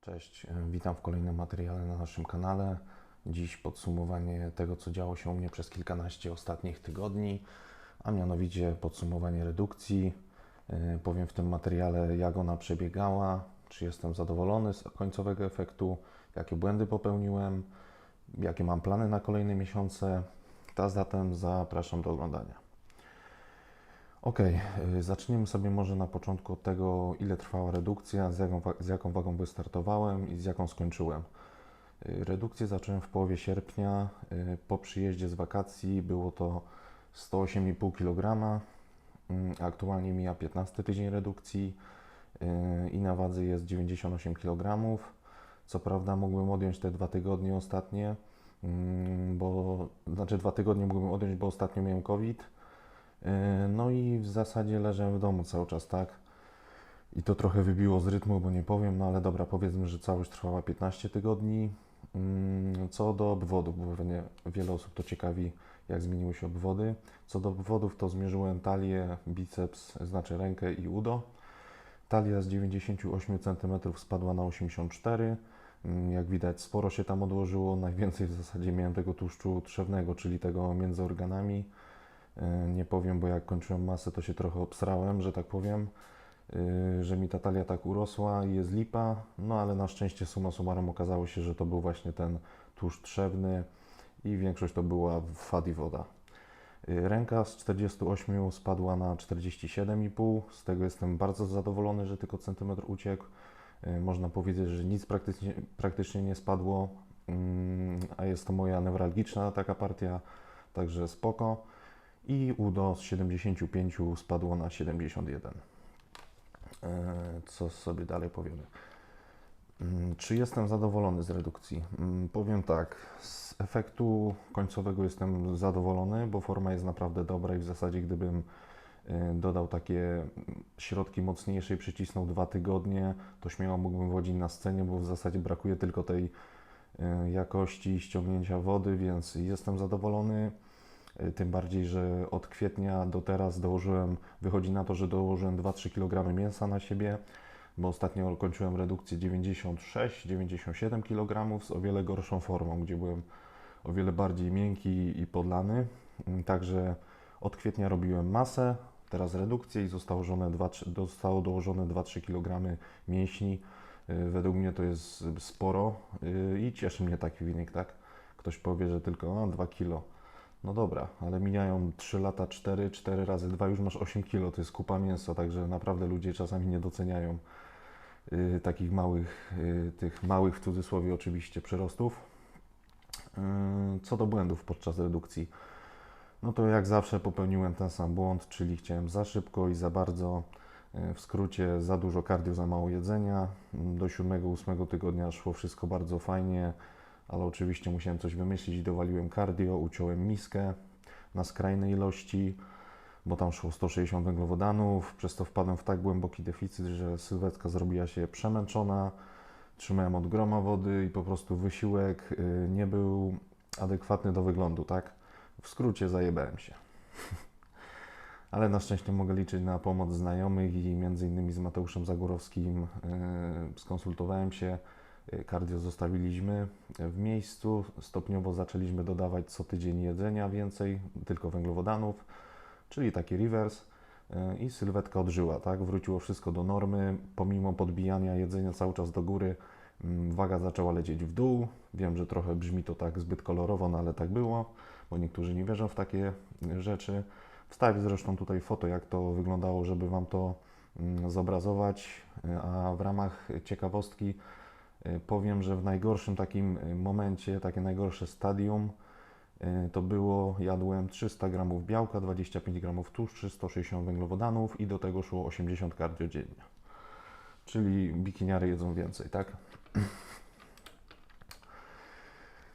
Cześć, e, witam w kolejnym materiale na naszym kanale. Dziś podsumowanie tego, co działo się u mnie przez kilkanaście ostatnich tygodni, a mianowicie podsumowanie redukcji. E, Powiem w tym materiale, jak ona przebiegała, czy jestem zadowolony z końcowego efektu, jakie błędy popełniłem, jakie mam plany na kolejne miesiące. A zatem zapraszam do oglądania. Ok, zaczniemy sobie może na początku od tego, ile trwała redukcja, z jaką, z jaką wagą wystartowałem i z jaką skończyłem. Y, Redukcję zacząłem w połowie sierpnia. y, Po przyjeździe z wakacji było to 108,5 kg. Mm, Aktualnie mija 15 tydzień redukcji y, i na wadze jest 98 kg. Co prawda mógłbym odjąć te dwa tygodnie ostatnie, mm, bo znaczy dwa tygodnie mógłbym odjąć, bo ostatnio miałem COVID. Yy, No i w zasadzie leżałem w domu cały czas, tak? I to trochę wybiło z rytmu, bo nie powiem, no ale dobra, powiedzmy, że całość trwała 15 tygodni. Mm, Co do obwodów, bo pewnie wiele osób to ciekawi, jak zmieniły się obwody. Co do obwodów, to zmierzyłem talię, biceps, znaczy rękę i udo. Talia z 98 cm spadła na 84 Mm, Jak widać, sporo się tam odłożyło. Najwięcej w zasadzie miałem tego tłuszczu trzewnego, czyli tego między organami. Yy, Nie powiem, bo jak kończyłem masę, to się trochę obsrałem, że tak powiem, yy, że mi ta talia tak urosła i jest lipa. No ale na szczęście summa summarum okazało się, że to był właśnie ten tłuszcz trzewny i większość to była fat i woda. Yy, Ręka z 48 spadła na 47,5. Z tego jestem bardzo zadowolony, że tylko centymetr uciekł. Można powiedzieć, że nic praktycznie, praktycznie nie spadło, mm, a jest to moja newralgiczna taka partia, także spoko. I UDO z 75 spadło na 71. E, Co sobie dalej powiemy? Mm, Czy jestem zadowolony z redukcji? Mm, Powiem tak, z efektu końcowego jestem zadowolony, bo forma jest naprawdę dobra i w zasadzie gdybym e, dodał takie mm, środki mocniejsze i przycisnął dwa tygodnie, to śmiało mógłbym wodzić na scenie, bo w zasadzie brakuje tylko tej e, jakości ściągnięcia wody, więc jestem zadowolony. E, Tym bardziej, że od kwietnia do teraz dołożyłem, wychodzi na to, że dołożyłem 2-3 kg mięsa na siebie, bo ostatnio kończyłem redukcję 96-97 kg z o wiele gorszą formą, gdzie byłem o wiele bardziej miękki i podlany. Mm, Także od kwietnia robiłem masę, teraz redukcję i zostało, dołożone 2, zostało dołożone 2-3 kg mięśni. E, Według mnie to jest sporo e, i cieszy mnie taki wynik, tak? Ktoś powie, że tylko a, 2 kg. No dobra, ale mijają 3 lata, 4, 4 razy 2 już masz 8 kg, to jest kupa mięsa, także naprawdę ludzie czasami nie doceniają y, takich małych, y, tych małych w cudzysłowie oczywiście przyrostów. Y, co do błędów podczas redukcji, no to jak zawsze popełniłem ten sam błąd, czyli chciałem za szybko i za bardzo, y, w skrócie za dużo cardio, za mało jedzenia. Do 7-8 tygodnia szło wszystko bardzo fajnie, ale oczywiście musiałem coś wymyślić i dowaliłem cardio, uciąłem miskę na skrajne ilości, bo tam szło 160 węglowodanów, przez to wpadłem w tak głęboki deficyt, że sylwetka zrobiła się przemęczona, trzymałem od groma wody i po prostu wysiłek y, nie był adekwatny do wyglądu, tak? W skrócie zajebałem się. Ale na szczęście mogę liczyć na pomoc znajomych i między innymi z Mateuszem Zagórowskim y, skonsultowałem się, cardio zostawiliśmy w miejscu, stopniowo zaczęliśmy dodawać co tydzień jedzenia więcej, tylko węglowodanów, czyli taki reverse y, i sylwetka odżyła, tak? Wróciło wszystko do normy, pomimo podbijania jedzenia cały czas do góry, mm, waga zaczęła lecieć w dół. Wiem, że trochę brzmi to tak zbyt kolorowo, no ale tak było, bo niektórzy nie wierzą w takie rzeczy. Wstawię zresztą tutaj foto, jak to wyglądało, żeby Wam to mm, zobrazować, y, a w ramach ciekawostki powiem, że w najgorszym takim y, momencie, takie najgorsze stadium, y, to było, jadłem 300 gramów białka, 25 gramów tłuszczy, 160 węglowodanów i do tego szło 80 cardio dziennie. Czyli bikiniary jedzą więcej, tak?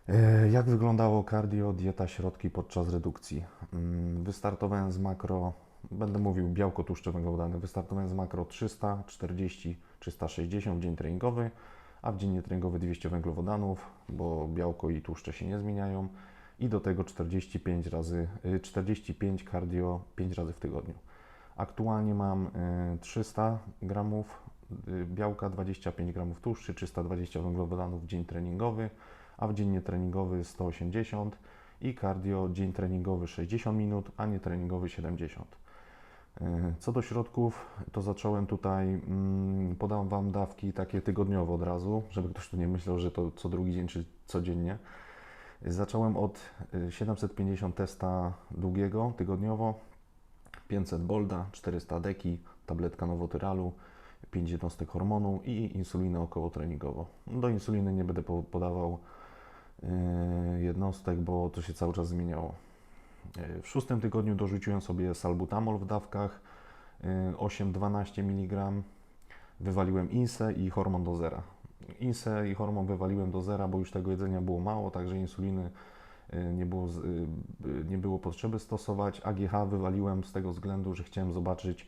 E, Jak wyglądało cardio, dieta, środki podczas redukcji? Mm, Wystartowałem z makro, będę mówił białko, tłuszcze, węglowodany. Wystartowałem z makro 300, 40, 360 w dzień treningowy, a w dzień nietreningowy 200 węglowodanów, bo białko i tłuszcze się nie zmieniają. I do tego 45 razy, y, 45 cardio 5 razy w tygodniu. Aktualnie mam y, 300 gramów y, białka 25 gramów tłuszczy, 320 węglowodanów w dzień treningowy, a w dzień nietreningowy 180 i cardio dzień treningowy 60 minut, a nietreningowy 70. Y, Co do środków, to zacząłem tutaj, mm, podam Wam dawki takie tygodniowo od razu, żeby ktoś tu nie myślał, że to co drugi dzień czy codziennie. Zacząłem od y, 750 testa długiego tygodniowo, 500 bolda, 400 deki, tabletka nowotyralu, 5 jednostek hormonu i insulinę okołotreningową. Do insuliny nie będę po- podawał y, jednostek, bo to się cały czas zmieniało. Y, W szóstym tygodniu dorzuciłem sobie salbutamol w dawkach y, 8-12 mg. Wywaliłem insę i hormon do zera. Insę i hormon wywaliłem do zera, bo już tego jedzenia było mało, także insuliny y, nie było, nie było potrzeby stosować. AGH wywaliłem z tego względu, że chciałem zobaczyć,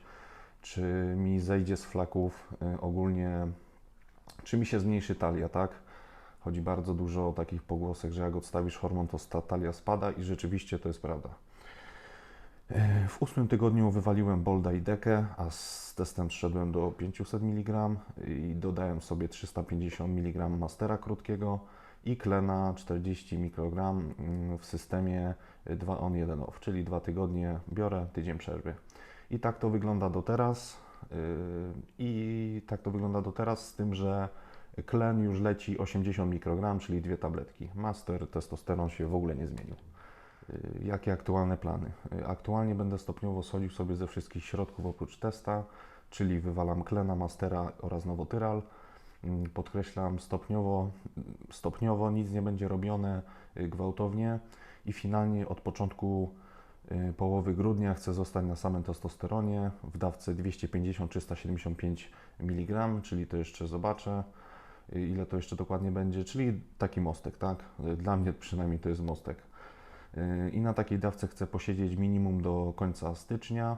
czy mi zejdzie z flaków ogólnie, czy mi się zmniejszy talia, tak? Chodzi bardzo dużo o takich pogłosek, że jak odstawisz hormon, to ta talia spada i rzeczywiście to jest prawda. W ósmym tygodniu wywaliłem Bolda i Dekę, a z testem zszedłem do 500 mg i dodałem sobie 350 mg Mastera krótkiego i Klena 40 mikrogram mm, w systemie 2 on 1 off, czyli dwa tygodnie biorę, tydzień przerwy. I tak to wygląda do teraz. yy, I tak to wygląda do teraz, z tym, że Klen już leci 80 mikrogram, czyli dwie tabletki. Master, testosteron się w ogóle nie zmienił. Yy, Jakie aktualne plany? Yy, Aktualnie będę stopniowo sodził sobie ze wszystkich środków oprócz testa, czyli wywalam Klena, Mastera oraz Nowotyral. Mm, Podkreślam stopniowo, stopniowo nic nie będzie robione y, gwałtownie i finalnie od początku y, połowy grudnia chcę zostać na samym testosteronie w dawce 250-375 mg, czyli to jeszcze zobaczę y, ile to jeszcze dokładnie będzie, czyli taki mostek, tak? Dla mnie przynajmniej to jest mostek. Y, I na takiej dawce chcę posiedzieć minimum do końca stycznia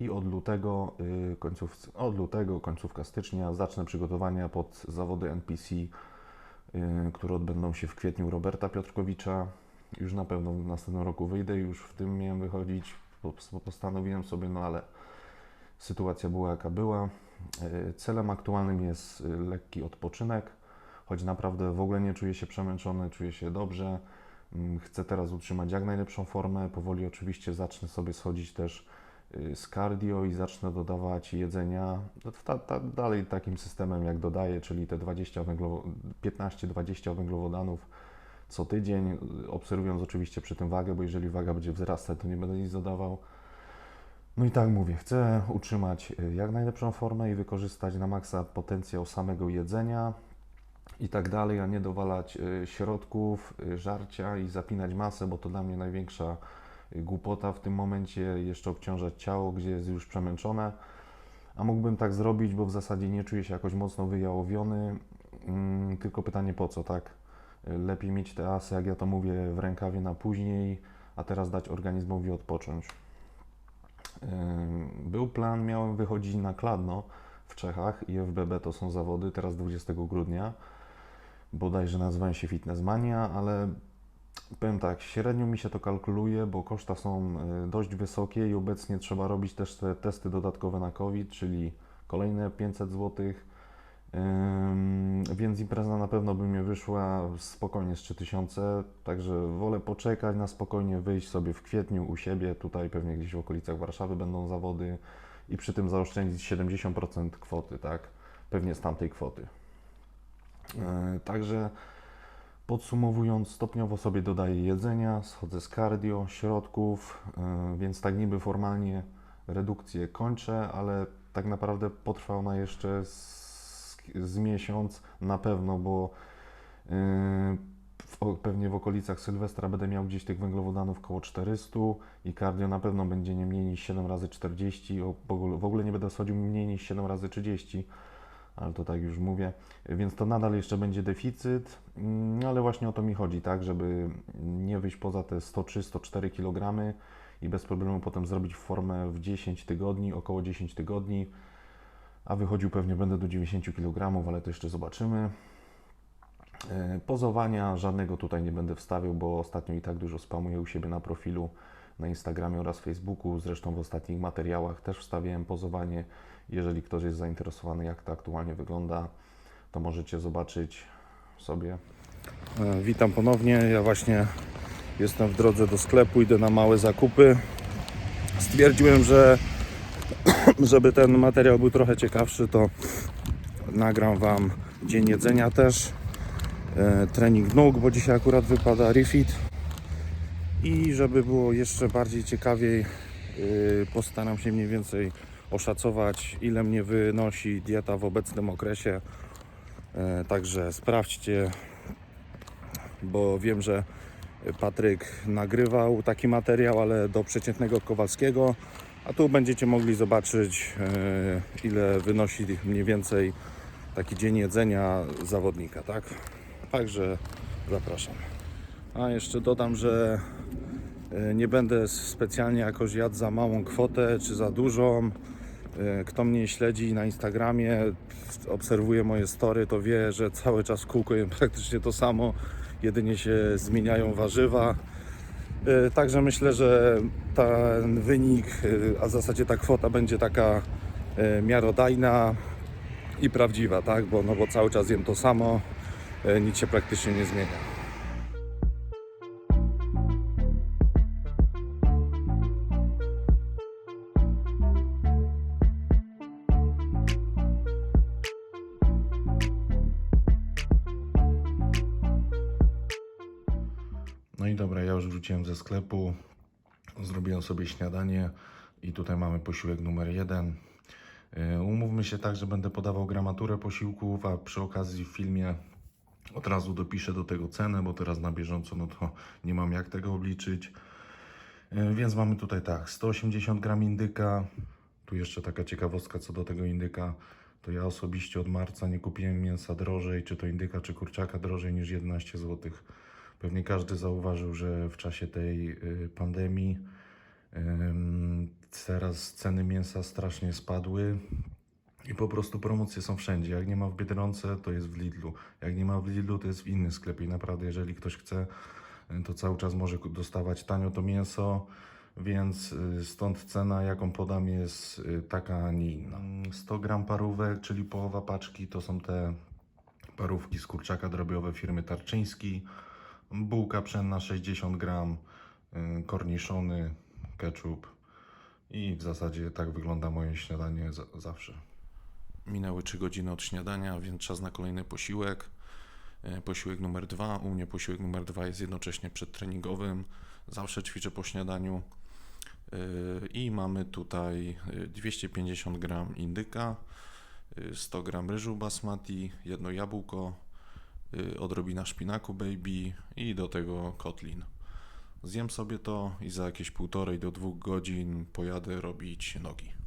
i od lutego, y, końców, od lutego, końcówka stycznia zacznę przygotowania pod zawody NPC, y, które odbędą się w kwietniu Roberta Piotrkowicza. Już na pewno w następnym roku wyjdę, już w tym miałem wychodzić, po- postanowiłem sobie, no ale sytuacja była jaka była. Y, Celem aktualnym jest y, lekki odpoczynek, choć naprawdę w ogóle nie czuję się przemęczony, czuję się dobrze. Mm, Chcę teraz utrzymać jak najlepszą formę. Powoli oczywiście zacznę sobie schodzić też y, z cardio i zacznę dodawać jedzenia no, ta, ta, dalej takim systemem jak dodaję, czyli te 20 węglowo, 15-20 węglowodanów co tydzień, obserwując oczywiście przy tym wagę, bo jeżeli waga będzie wzrastać, to nie będę nic dodawał. No i tak mówię, chcę utrzymać y, jak najlepszą formę i wykorzystać na maksa potencjał samego jedzenia i tak dalej, a nie dowalać y, środków, y, żarcia i zapinać masę, bo to dla mnie największa głupota w tym momencie, jeszcze obciążać ciało, gdzie jest już przemęczone. A mógłbym tak zrobić, bo w zasadzie nie czuję się jakoś mocno wyjałowiony, mm, tylko pytanie po co, tak? Lepiej mieć te asy, jak ja to mówię, w rękawie na później, a teraz dać organizmowi odpocząć. Był plan, miałem wychodzić na Kladno w Czechach i FBB to są zawody, teraz 20 grudnia. Bodajże nazywają się Fitnessmania, ale powiem tak, średnio mi się to kalkuluje, bo koszta są y, dość wysokie i obecnie trzeba robić też te testy dodatkowe na COVID, czyli kolejne 500 zł. Więc impreza na pewno by mnie wyszła spokojnie z 3000, także wolę poczekać na spokojnie, wyjść sobie w kwietniu u siebie, tutaj pewnie gdzieś w okolicach Warszawy będą zawody i przy tym zaoszczędzić 70% kwoty, tak? Pewnie z tamtej kwoty. Yy, Także podsumowując, stopniowo sobie dodaję jedzenia, schodzę z cardio, środków, yy, więc tak niby formalnie redukcję kończę, ale tak naprawdę potrwa ona jeszcze z, z miesiąc na pewno, bo yy, w, pewnie w okolicach Sylwestra będę miał gdzieś tych węglowodanów około 400 i cardio na pewno będzie nie mniej niż 7 razy 40, o, w, ogóle, w ogóle nie będę schodził mniej niż 7 razy 30, ale to tak już mówię, więc to nadal jeszcze będzie deficyt, mm, ale właśnie o to mi chodzi, tak, żeby nie wyjść poza te 103-104 kg i bez problemu potem zrobić formę w 10 tygodni, około 10 tygodni, a wychodził pewnie będę do 90 kg, ale to jeszcze zobaczymy. E, Pozowania żadnego tutaj nie będę wstawiał, bo ostatnio i tak dużo spamuję u siebie na profilu, na Instagramie oraz Facebooku. Zresztą w ostatnich materiałach też wstawiałem pozowanie. Jeżeli ktoś jest zainteresowany, jak to aktualnie wygląda, to możecie zobaczyć sobie. E, Witam ponownie. Ja właśnie jestem w drodze do sklepu, idę na małe zakupy. Stwierdziłem, że żeby ten materiał był trochę ciekawszy, to nagram Wam dzień jedzenia też. E, Trening nóg, bo dzisiaj akurat wypada refit. I żeby było jeszcze bardziej ciekawiej, y, postaram się mniej więcej oszacować, ile mnie wynosi dieta w obecnym okresie. E, Także sprawdźcie, bo wiem, że Patryk nagrywał taki materiał, ale do przeciętnego Kowalskiego, a tu będziecie mogli zobaczyć, e, ile wynosi mniej więcej taki dzień jedzenia zawodnika, tak? Także zapraszam. A jeszcze dodam, że e, nie będę specjalnie jakoś jadł za małą kwotę czy za dużą. E, Kto mnie śledzi na Instagramie, obserwuje moje story, to wie, że cały czas kółko praktycznie to samo, jedynie się zmieniają warzywa. E, Także myślę, że ten wynik, e, a w zasadzie ta kwota będzie taka e, miarodajna i prawdziwa, tak? Bo, no bo cały czas jem to samo, nic się praktycznie nie zmienia. Wróciłem ze sklepu, zrobiłem sobie śniadanie i tutaj mamy posiłek numer jeden. Yy, Umówmy się tak, że będę podawał gramaturę posiłków, a przy okazji w filmie od razu dopiszę do tego cenę, bo teraz na bieżąco no to nie mam jak tego obliczyć. Yy, Więc mamy tutaj tak, 180 gram indyka. Tu jeszcze taka ciekawostka co do tego indyka. To ja osobiście od marca nie kupiłem mięsa drożej, czy to indyka, czy kurczaka drożej niż 11 zł. Pewnie każdy zauważył, że w czasie tej y, pandemii teraz ceny mięsa strasznie spadły i po prostu promocje są wszędzie. Jak nie ma w Biedronce, to jest w Lidlu. Jak nie ma w Lidlu, to jest w innym sklepie. I naprawdę, jeżeli ktoś chce, y, to cały czas może dostawać tanio to mięso, więc y, stąd cena, jaką podam, jest taka, a nie inna. 100 gram parówek, czyli połowa paczki, to są te parówki z kurczaka drobiowe firmy Tarczyński. Bułka pszenna 60 gram, y, korniszony, ketchup i w zasadzie tak wygląda moje śniadanie za, zawsze. Minęły 3 godziny od śniadania, więc czas na kolejny posiłek. Y, Posiłek numer dwa. U mnie posiłek numer dwa jest jednocześnie przedtreningowym. Zawsze ćwiczę po śniadaniu. Y, I mamy tutaj y, 250 gram indyka, y, 100 gram ryżu basmati, jedno jabłko, odrobina szpinaku baby i do tego kotlin. Zjem sobie to i za jakieś półtorej do dwóch godzin pojadę robić nogi.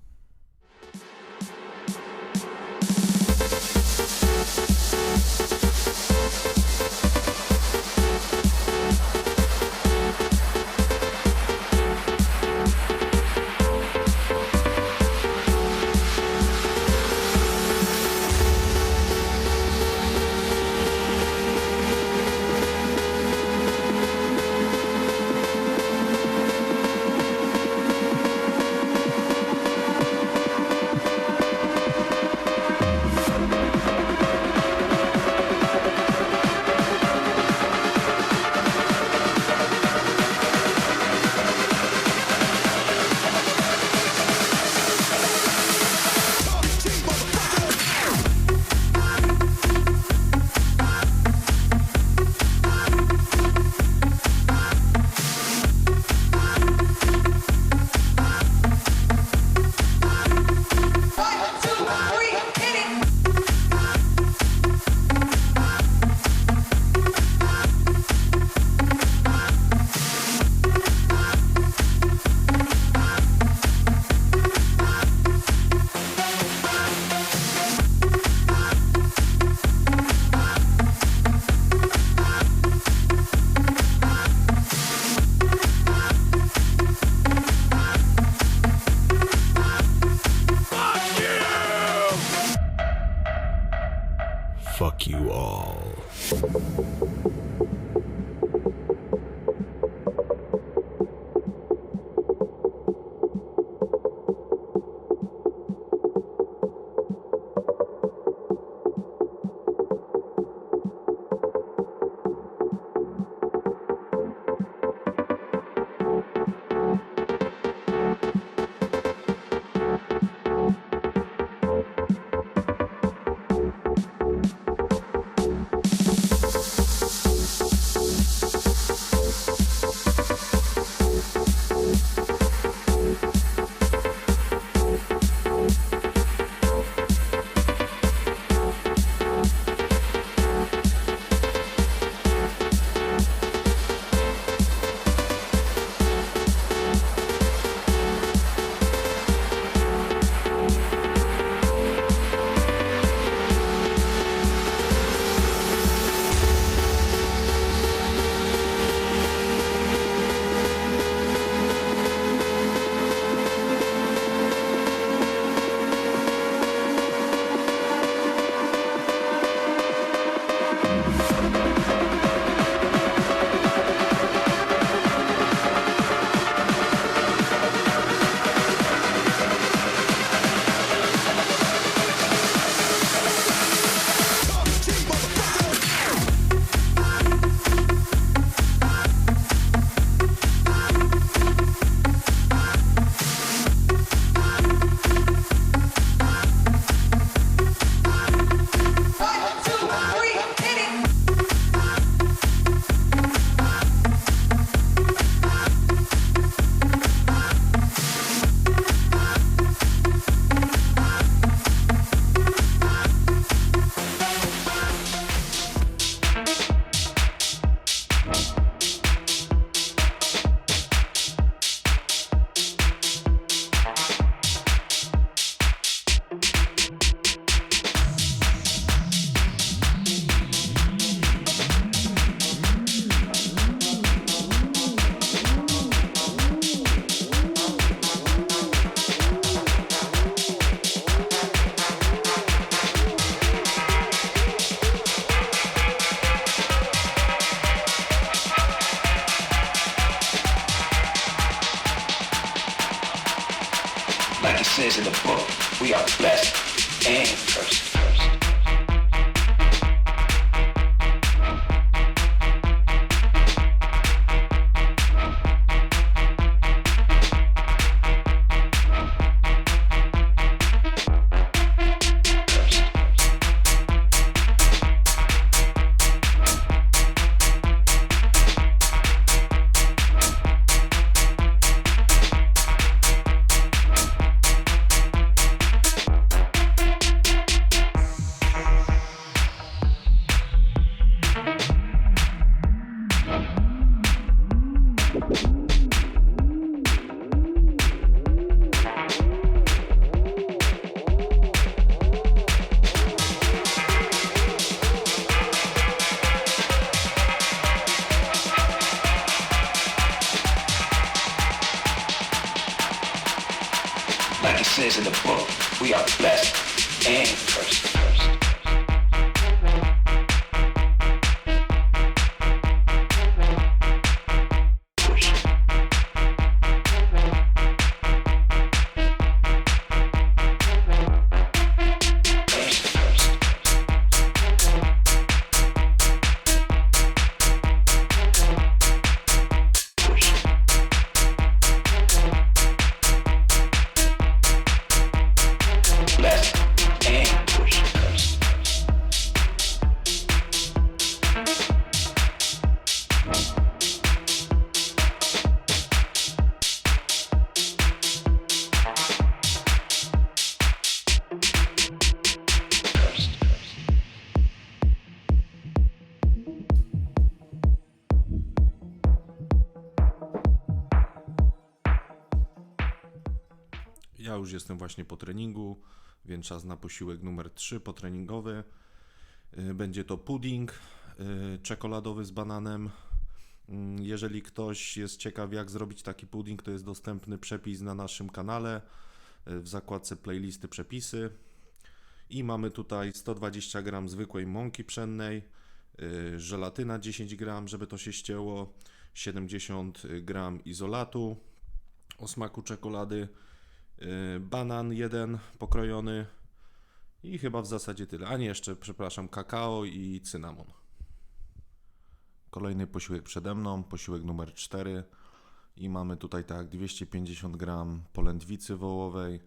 In the book, we are blessed and cursed. Już jestem właśnie po treningu, więc czas na posiłek numer 3 potreningowy. Y, Będzie to pudding y, czekoladowy z bananem. Mm, Jeżeli ktoś jest ciekaw, jak zrobić taki pudding, to jest dostępny przepis na naszym kanale y, w zakładce playlisty przepisy. I mamy tutaj 120 g zwykłej mąki pszennej, żelatyna 10 g, żeby to się ścięło, 70 g izolatu o smaku czekolady, banan jeden pokrojony i chyba w zasadzie tyle. A nie, jeszcze, przepraszam, kakao i cynamon. Kolejny posiłek przede mną, posiłek numer 4 i mamy tutaj tak 250 gram polędwicy wołowej.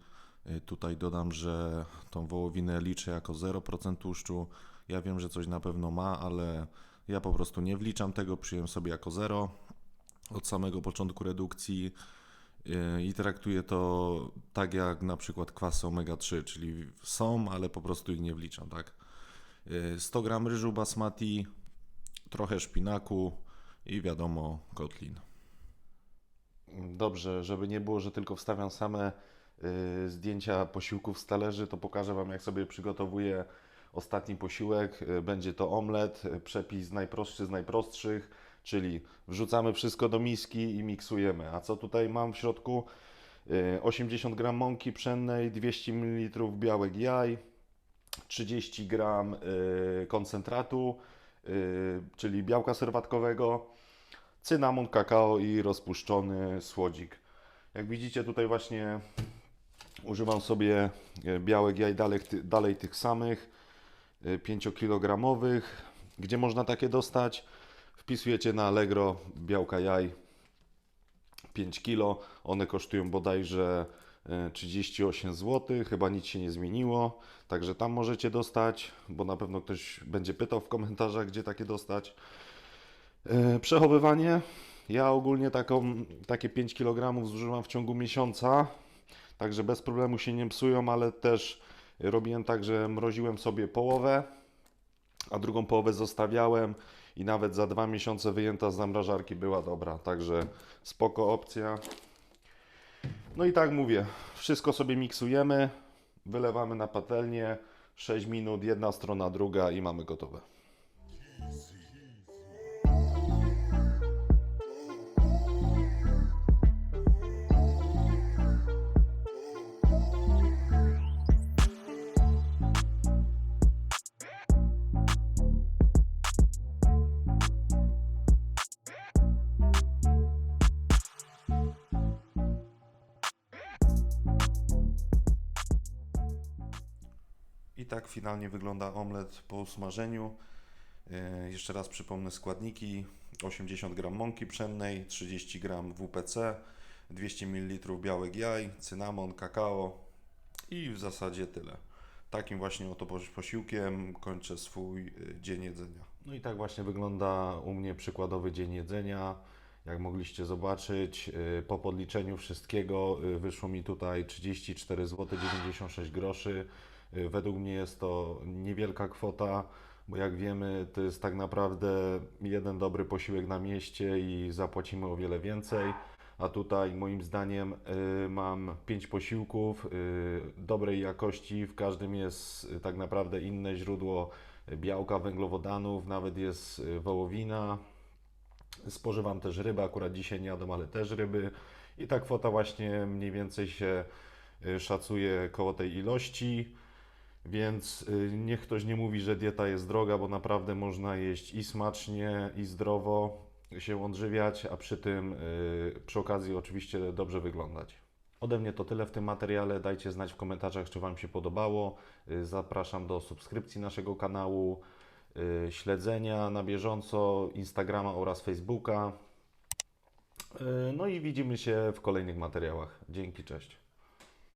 Y, Tutaj dodam, że tą wołowinę liczę jako 0% tłuszczu. Ja wiem, że coś na pewno ma, ale ja po prostu nie wliczam tego, przyjąłem sobie jako 0 od samego początku redukcji i traktuję to tak jak na przykład kwasy omega-3, czyli są, ale po prostu ich nie wliczam, tak? Yy, 100 gram ryżu basmati, trochę szpinaku i wiadomo kotlin. Dobrze, żeby nie było, że tylko wstawiam same y, zdjęcia posiłków z talerzy, to pokażę Wam, jak sobie przygotowuję ostatni posiłek. Będzie to omlet, przepis najprostszy z najprostszych, czyli wrzucamy wszystko do miski i miksujemy. A co tutaj mam w środku? Y, 80 g mąki pszennej, 200 ml białek jaj, 30 g y, koncentratu, y, czyli białka serwatkowego, cynamon, kakao i rozpuszczony słodzik. Jak widzicie tutaj właśnie używam sobie białek jaj dalej, dalej tych samych 5-kilogramowych. Gdzie można takie dostać? Wpisujecie na Allegro białka jaj 5 kg. One kosztują bodajże e, 38 zł. Chyba nic się nie zmieniło. Także tam możecie dostać, bo na pewno ktoś będzie pytał w komentarzach, gdzie takie dostać. E, Przechowywanie. Ja ogólnie taką, takie 5 kg zużywam w ciągu miesiąca, także bez problemu się nie psują, ale też robiłem tak, że mroziłem sobie połowę, a drugą połowę zostawiałem i nawet za dwa miesiące wyjęta z zamrażarki była dobra, także spoko opcja. No i tak mówię, wszystko sobie miksujemy, wylewamy na patelnię, 6 minut, jedna strona, druga i mamy gotowe. I tak finalnie wygląda omlet po usmażeniu. Yy, Jeszcze raz przypomnę składniki: 80 g mąki pszennej, 30 g WPC, 200 ml białek jaj, cynamon, kakao i w zasadzie tyle. Takim właśnie oto posi- posiłkiem kończę swój yy, dzień jedzenia. No i tak właśnie wygląda u mnie przykładowy dzień jedzenia. Jak mogliście zobaczyć, yy, po podliczeniu wszystkiego wyszło mi tutaj 34 zł 96 groszy. Yy, Według mnie jest to niewielka kwota, bo jak wiemy, to jest tak naprawdę jeden dobry posiłek na mieście i zapłacimy o wiele więcej. A tutaj moim zdaniem y, mam pięć posiłków y, dobrej jakości. W każdym jest y, tak naprawdę inne źródło białka, węglowodanów, nawet jest y, wołowina. Spożywam też rybę, akurat dzisiaj nie jadłem, ale też ryby. I ta kwota właśnie mniej więcej się y, szacuje koło tej ilości. Więc y, niech ktoś nie mówi, że dieta jest droga, bo naprawdę można jeść i smacznie, i zdrowo się odżywiać, a przy tym y, przy okazji oczywiście dobrze wyglądać. Ode mnie to tyle w tym materiale. Dajcie znać w komentarzach, czy Wam się podobało. Y, Zapraszam do subskrypcji naszego kanału, śledzenia na bieżąco Instagrama oraz Facebooka. No i widzimy się w kolejnych materiałach. Dzięki, cześć.